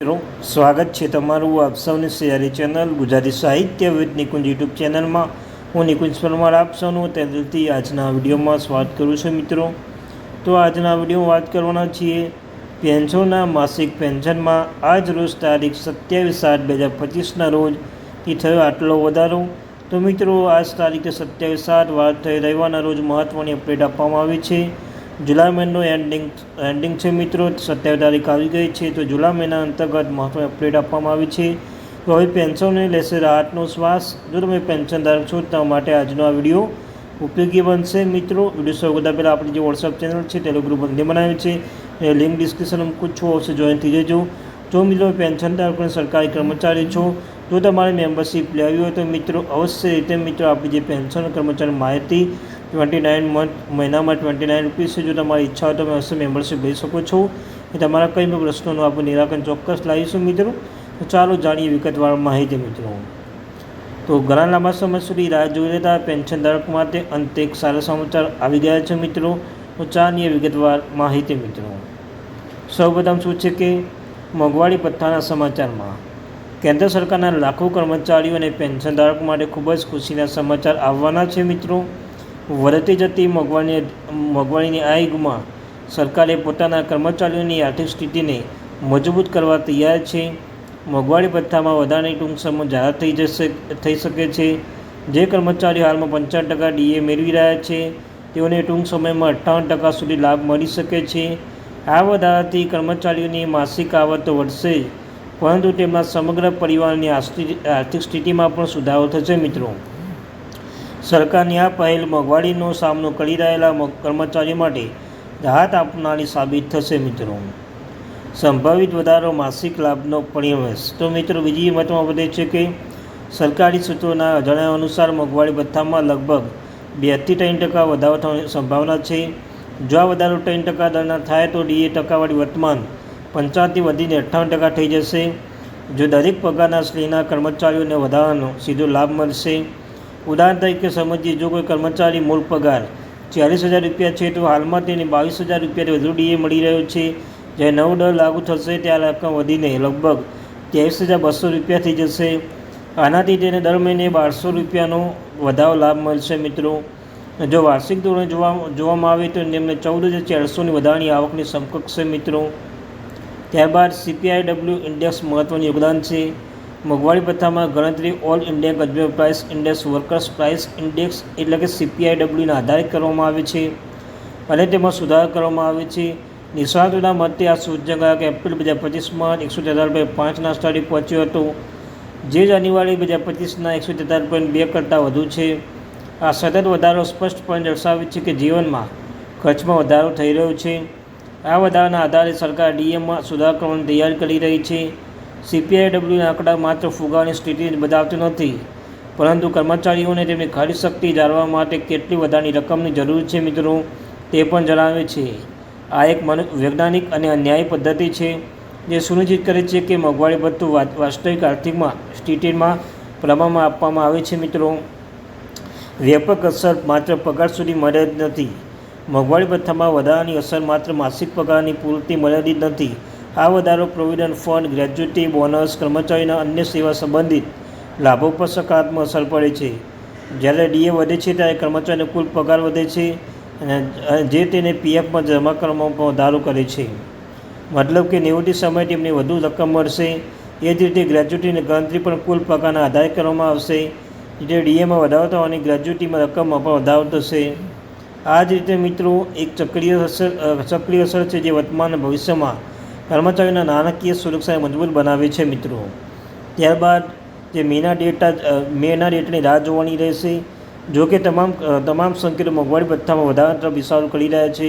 મિત્રો, સ્વાગત છે તમારું આપ સૌની સિયારી ચેનલ ગુજરાતી સાહિત્ય વિદ નિકુંજ યુટ્યુબ ચેનલમાં. હું નિકુંજ પરમાર આપ સૌનું તે આજના વિડીયોમાં સ્વાગત કરું છું મિત્રો. તો આજના વિડીયોમાં વાત કરવાના છીએ પેન્શનના માસિક પેન્શનમાં. આજ રોજ તારીખ સત્યાવીસ સાત બે હજાર પચીસના રોજથી થયો આટલો વધારો. તો મિત્રો, આજ તારીખે સત્યાવીસ સાત વાત થઈ રવિવારના રોજ મહત્ત્વની અપડેટ આપવામાં આવી છે. જુલાઈ મહિનો એન્ડિંગ એન્ડિંગ છે મિત્રો. સત્યાવીસ તારીખ આવી ગઈ છે, તો જુલાઈ મહિના અંતર્ગત મહત્વની અપડેટ આપવામાં આવી છે. તો હવે પેન્શનને લેશે રાહતનો શ્વાસ. જો તમે પેન્શનધારક છો, તો તમારા માટે આજનો આ વીડિયો ઉપયોગી બનશે. મિત્રો, વીડિયો શરૂ કરતાં પહેલાં આપણી જે વોટ્સઅપ ચેનલ છે તે ગ્રુપ બંને બનાવ્યું છે. એ લિંક ડિસ્ક્રિપ્શન મૂકું છું. અવશ્ય જોઈન થઈ જજો. જો મિત્રો પેન્શનધારક અને સરકારી કર્મચારી છો, જો તમારે મેમ્બરશીપ લેવી હોય તો મિત્રો, અવશ્ય રીતે મિત્રો આપણી જે પેન્શન કર્મચારી માહિતી ટ્વેન્ટી નાઇન મંથ મહિનામાં ટ્વેન્ટી નાઇન રૂપીસ છે. જો તમારી ઈચ્છા હોય તમે અવશ્ય મેમ્બરશીપ લઈ શકો છો. એ તમારા કંઈ પણ પ્રશ્નોનું આપણે નિરાકરણ ચોક્કસ લાવીશું મિત્રો. તો ચાલો જાણીએ વિગતવાર માહિતી મિત્રો. તો ઘણા લાંબા સમય સુધી રાહ જોઈ રહેતા પેન્શનધારક માટે અંતે એક સારા સમાચાર આવી ગયા છે મિત્રો. તો જાણીએ વિગતવાર માહિતી મિત્રો. સૌપ્રથમ શું છે કે મોંઘવારી પથ્થાના સમાચારમાં કેન્દ્ર સરકારના લાખો કર્મચારીઓ અને પેન્શનધારકો માટે ખૂબ જ ખુશીના સમાચાર આવવાના છે મિત્રો. વધતી જતી મોંઘવારી મોંઘવારીની આ યુગમાં સરકારે પોતાના કર્મચારીઓની આર્થિક સ્થિતિને મજબૂત કરવા તૈયાર છે. મોંઘવારી ભથ્થામાં વધારાની ટૂંક સમય જાહેર થઈ જશે, થઈ શકે છે. જે કર્મચારીઓ હાલમાં પંચાવન ટકા ડીએ મેળવી રહ્યા છે, તેઓને ટૂંક સમયમાં અઠ્ઠાવન ટકા સુધી લાભ મળી શકે છે. આ વધારાથી કર્મચારીઓની માસિક આવક તો વધશે, પરંતુ તેમના સમગ્ર પરિવારની આર્થિક સ્થિતિમાં પણ સુધારો થશે મિત્રો. સરકારની આ પહેલ મોંઘવારીનો સામનો કરી રહેલા કર્મચારીઓ માટે રાહત આપનારી સાબિત થશે મિત્રો. સંભવિત વધારો માસિક લાભનો પરિણવેશ તો મિત્રો, બીજી મહત્વમાં વધે છે કે સરકારી સૂત્રોના જણાવ્યા અનુસાર મોંઘવારી ભથ્થામાં લગભગ બેથી ત્રણ ટકા વધારો થવાની સંભાવના છે. જો આ વધારો ત્રણ ટકા દરના થાય તો ડીએ ટકાવાળી વર્તમાન પંચાવનથી વધીને અઠ્ઠાવન ટકા થઈ જશે. જો દરેક પગારના શ્રેણીના કર્મચારીઓને વધારાનો સીધો લાભ મળશે ઉદાહરણ તરીકે સમજીએ, જો કોઈ કર્મચારી મૂળ પગાર ચાલીસ હજાર રૂપિયા છે, તો હાલમાં તેને બાવીસ હજાર રૂપિયાથી વધુ ડીએ મળી રહ્યો છે. જ્યારે નવો દર લાગુ થશે, ત્યારે રકમ વધીને લગભગ ત્રેવીસ હજાર બસો રૂપિયા થઈ જશે. આનાથી તેને દર મહિને બારસો રૂપિયાનો વધારો લાભ મળશે મિત્રો. જો વાર્ષિક ધોરણે જોવા જોવામાં આવે તો તેમને ચૌદ હજાર ચારસોની વધારાની આવકની સમકક્ષ છે મિત્રો. ત્યારબાદ સીપીઆઈ ડબલ્યુ ઇન્ડેક્સ મહત્ત્વનું યોગદાન છે. મોંઘવારી ભથ્થામાં ગણતરી all India consumer price index workers price index એટલે કે સીપીઆઈ ડબલ્યુને આધારિત કરવામાં આવે છે. અને તેમાં સુધારો કરવામાં આવે છે. નિષ્ણાતોના મતે આ સૂચક કે એપ્રિલ બે હજાર પચીસમાં એકસો તેતાલીસ પોઈન્ટ પાંચના સ્થળે પહોંચ્યો હતો. જે જાન્યુઆરી બે હજાર પચીસના એકસો તેતાલીસ પોઈન્ટ બે કરતાં વધુ છે. આ સતત વધારો સ્પષ્ટપણે દર્શાવે છે કે જીવનમાં ખર્ચમાં વધારો થઈ રહ્યો છે. આ વધારાના આધારે સરકાર ડીએમમાં સુધાર કરવાની તૈયારી કરી રહી છે. સીપીઆઈડબ્લ્યુના આંકડા માત્ર ફુગાવાની સ્થિતિ બતાવતું નથી, પરંતુ કર્મચારીઓને તેમની ખરીદ શક્તિ જાળવવા માટે કેટલી વધારાની રકમની જરૂર છે મિત્રો, તે પણ જણાવે છે. આ એક મન, વૈજ્ઞાનિક અને અન્યાય પદ્ધતિ છે, જે સુનિશ્ચિત કરે છે કે મોંઘવારી ભથ્થું વાસ્તવિક આર્થિકમાં, સ્થિતિમાં પ્રમાણમાં આપવામાં આવે છે મિત્રો. વ્યાપક અસર માત્ર પગાર સુધી મર્યાદિત નથી. મોંઘવારી ભથ્થામાં વધારાની અસર માત્ર માસિક પગારની પૂરતી મર્યાદિત નથી આ વધારો પ્રોવિડન્ટ ફંડ, ગ્રેજ્યુટી, બોનસ કર્મચારીના અન્ય સેવા સંબંધિત લાભો પર સકારાત્મક અસર પડે છે. જ્યારે ડીએ વધે છે ત્યારે કર્મચારીનો કુલ પગાર વધે છે અને જે તેને પીએફમાં જમા કરવામાં પણ વધારો કરે છે. મતલબ કે નિવૃત્તિ સમયે તેમને વધુ રકમ મળશે. એ જ રીતે ગ્રેજ્યુટીની ગણતરી પણ કુલ પગારના આધારે કરવામાં આવશે. જે ડીએમાં વધારો થવાની ગ્રેજ્યુટીમાં રકમમાં પણ વધારો થશે. આ જ રીતે મિત્રો, એક ચક્રીય અસર ચક્રીય અસર છે જે વર્તમાન ભવિષ્યમાં કર્મચારીઓના નાણાકીય સુરક્ષાને મજબૂત બનાવે છે મિત્રો. ત્યારબાદ જે મેના ડેટા મેના ડેટાની રાહ જોવાની રહેશે. જો કે તમામ તમામ સંકેતો મોંઘવારી ભથ્થામાં વધારા તરફ ઇશારો કરી રહ્યા છે.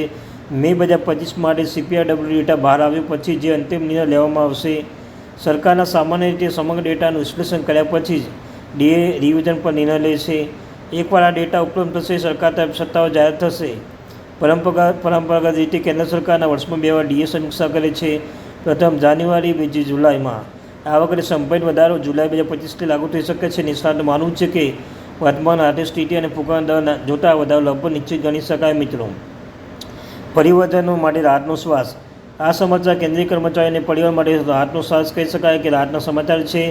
મે બે હજાર પચીસ માટે સીપીઆઈડબ્લ્યુ ડેટા બહાર આવ્યો પછી જે અંતિમ નિર્ણય લેવામાં આવશે. સરકારના સામાન્ય રીતે સમગ્ર ડેટાનું વિશ્લેષણ કર્યા પછી જ ડીએ રિવિઝન પર નિર્ણય લેશે. એકવાર આ ડેટા ઉપલબ્ધ થશે, સરકાર તરફ સત્તાઓ જાહેર થશે. પરંપરાગત પરંપરાગત રીતે કેન્દ્ર સરકારના વર્ષમાં બે વાર ડીએ સમીક્ષા કરે છે. પ્રથમ જાન્યુઆરી, બીજી જુલાઈમાં. આ વખતે સંભવિત વધારો જુલાઈ બે હજાર પચીસથી લાગુ થઈ શકે છે. નિષ્ણાત માનવું છે કે વર્તમાન સ્થિતિ અને ફૂંકાણ દર જોતા વધારો લગભગ નિશ્ચિત ગણી શકાય મિત્રો. પરિવર્તનો માટે રાહતનો શ્વાસ. આ સમાચાર કેન્દ્રીય કર્મચારી અને પરિવાર માટે રાહતનો શ્વાસ કહી શકાય કે રાહતના સમાચાર છે.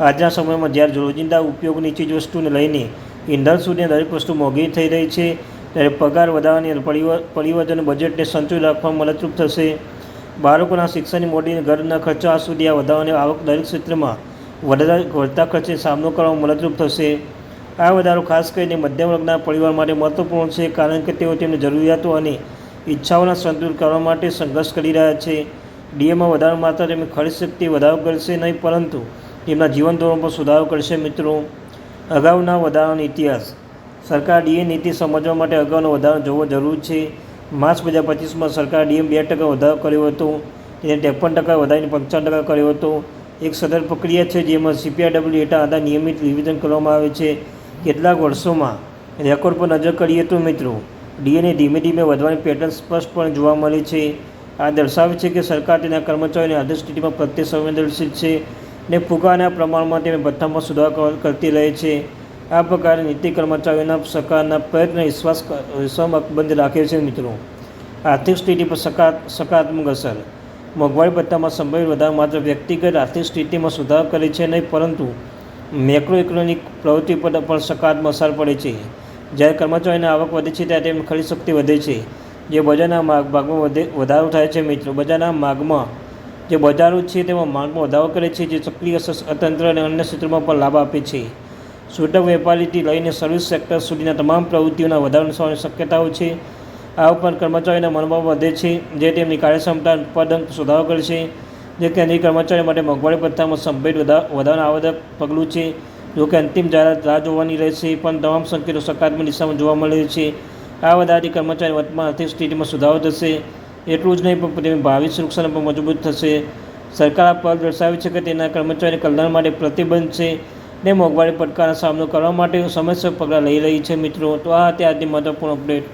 આજના સમયમાં જ્યારે રોજિંદા ઉપયોગની ચીજ વસ્તુને લઈને ઇંધણ સુધી દરેક વસ્તુ મોંઘી થઈ રહી છે. ત્યારે પગાર વધારવાની પરિવર પરિવર્તન બજેટને સંતુલિત રાખવામાં મદદરૂપ થશે. બાળકોના શિક્ષણની મોટી ઘરના ખર્ચા સુધી આ વધારાની આવક દરેક ક્ષેત્રમાં વધારા વધતા ખર્ચે સામનો કરવામાં મદદરૂપ થશે. આ વધારો ખાસ કરીને મધ્યમ વર્ગના પરિવાર માટે મહત્વપૂર્ણ છે, કારણ કે તેઓ તેમની જરૂરિયાતો અને ઈચ્છાઓના સંતુલિત કરવા માટે સંઘર્ષ કરી રહ્યા છે. ડીએમાં વધારો માત્ર તેમની ખરીદ શક્તિ વધારો કરશે નહીં, પરંતુ તેમના જીવન ધોરણ પર સુધારો કરશે, મિત્રો. અગાઉના વધારાનો ઇતિહાસ. સરકાર ડીએ નીતિ સમજવા માટે અગાઉનો વધારો જોવો જરૂર છે. માર્ચ બે હજાર પચીસમાં સરકારે ડીએમ બે ટકા વધારો કર્યો હતો. તેને ત્રેપન ટકા વધારીને પંચાવન ટકા કર્યો હતો. એક સદર પ્રક્રિયા છે જેમાં સીપીઆરડબલ્યુ ડેટા આધાર નિયમિત રિવિઝન કરવામાં આવે છે. કેટલાક વર્ષોમાં રેકોર્ડ પર નજર કરીએ તો મિત્રો ડીએને ધીમે ધીમે વધવાની પેટર્ન સ્પષ્ટપણે જોવા મળે છે. આ દર્શાવે છે કે સરકાર તેના કર્મચારીઓની આર્થિક સ્થિતિમાં પ્રત્યે સંવેદનશીલ છે ને ફૂગાના પ્રમાણમાં તેને ભથ્થામાં સુધારો કરતી રહે છે. આ પ્રકારે નીતિ કર્મચારીઓના સરકારના પ્રયત્ન વિશ્વાસ વિશ્વાસમાં બંધ રાખે છે મિત્રો. આર્થિક સ્થિતિ પર સકા, સકારાત્મક અસર. મોંઘવારી ભથ્થામાં સંભવિત વધારો માત્ર વ્યક્તિગત આર્થિક સ્થિતિમાં સુધારો કરે છે નહીં, પરંતુ મેક્રો ઇકોનોમિક પ્રવૃત્તિ પર પણ સકારાત્મક અસર પડે છે. જ્યારે કર્મચારીની આવક વધે છે, ત્યારે તેમની ખરીદ શક્તિ વધે છે. જે બજારના માગ, ભાગમાં વધે, વધારો થાય છે મિત્રો. બજારના માગમાં જે બજારો છે, તેમાં માંગમાં વધારો કરે છે, જે સક્રિય અર્થતંત્ર અને અન્ય ક્ષેત્રોમાં પણ લાભ આપે છે. છૂટક વેપારીથી લઈને સર્વિસ સેક્ટર સુધીના તમામ પ્રવૃત્તિઓના વધારો થવાની શક્યતાઓ છે. આ ઉપરાંત કર્મચારીના મનોભાવ વધે છે, જે તેમની કાર્યક્ષમતા ઉત્પાદન સુધારો કરશે જે કેન્દ્રીય કર્મચારીઓ માટે મોંઘવારી ભથ્થામાં વધા- વધારાનું આવશ્યક પગલું છે જોકે અંતિમ જાહેરાત રાહ જોવાની રહેશે, પણ તમામ સંકેતો સકારાત્મક દિશામાં જોવા મળે છે. આ વધારાથી કર્મચારી વર્તમાન આર્થિક સ્થિતિમાં સુધારો થશે. એટલું જ નહીં, પણ તેમની ભાવિ સુરક્ષાને પણ મજબૂત થશે. સરકાર આ પગ દર્શાવે છે કે તેના કર્મચારી કલ્યાણ માટે પ્રતિબંધ છે. ને મોંઘવારી પડકારનો સામનો કરવા માટે સમયસર પગલાં લઈ રહી છે મિત્રો. તો આ હતી આજની મહત્વપૂર્ણ અપડેટ